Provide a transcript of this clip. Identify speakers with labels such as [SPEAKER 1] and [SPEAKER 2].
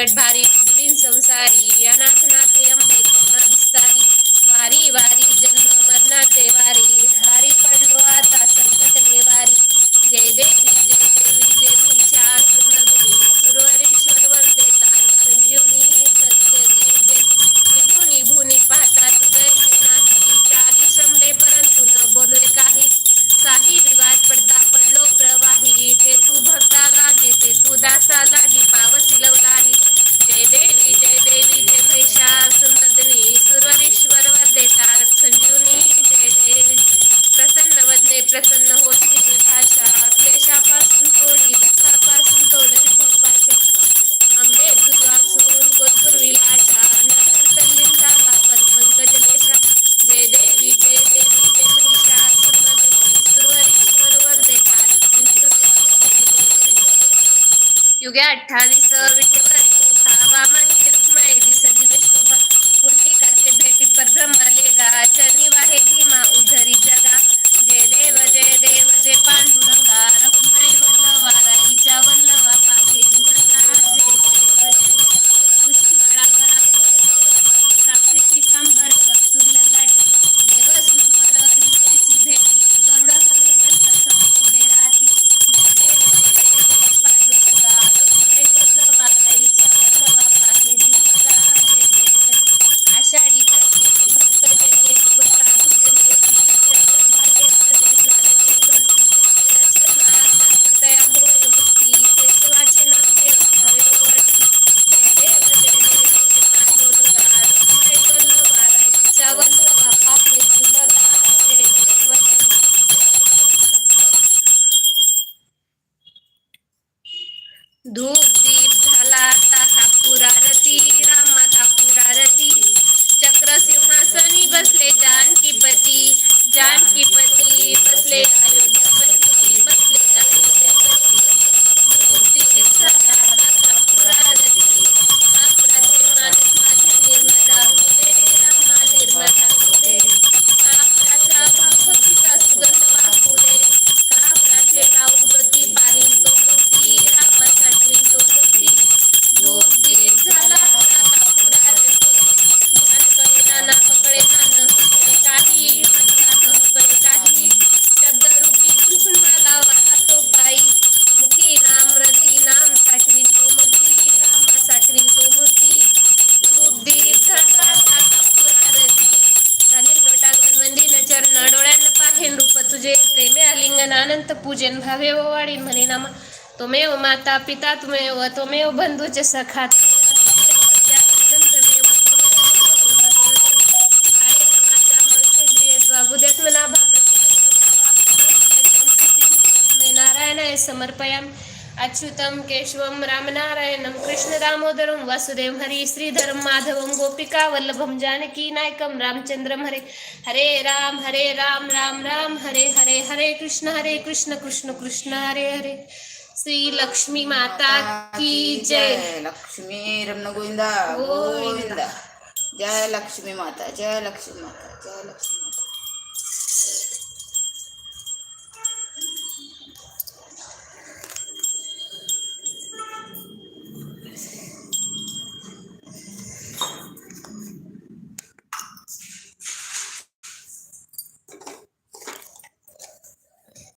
[SPEAKER 1] गट भारी युगे अठ्ठावीस do तो पूजन भाव एवं वाड़ी मनी नाम तो मैं वो माता पिता तुम्हें वो तो मैं वो बंधु च सखा नारायण समर्पयाम अच्युतम केशवम राम नारायणम कृष्ण दामोदरम वसुदेव हरि श्रीधरम माधव गोपिका वल्लभम जानकी नायक रामचंद्रम हरे हरे राम हरे राम राम राम हरे हरे हरे हरे कृष्ण हरे कृष्ण कृष्ण कृष्ण हरे हरे। श्री लक्ष्मी माता की जय।
[SPEAKER 2] लक्ष्मी रमन
[SPEAKER 1] गोविंदा
[SPEAKER 2] गोविंदा। जय लक्ष्मी माता जय लक्ष्मी माता जय लक्ष्मी।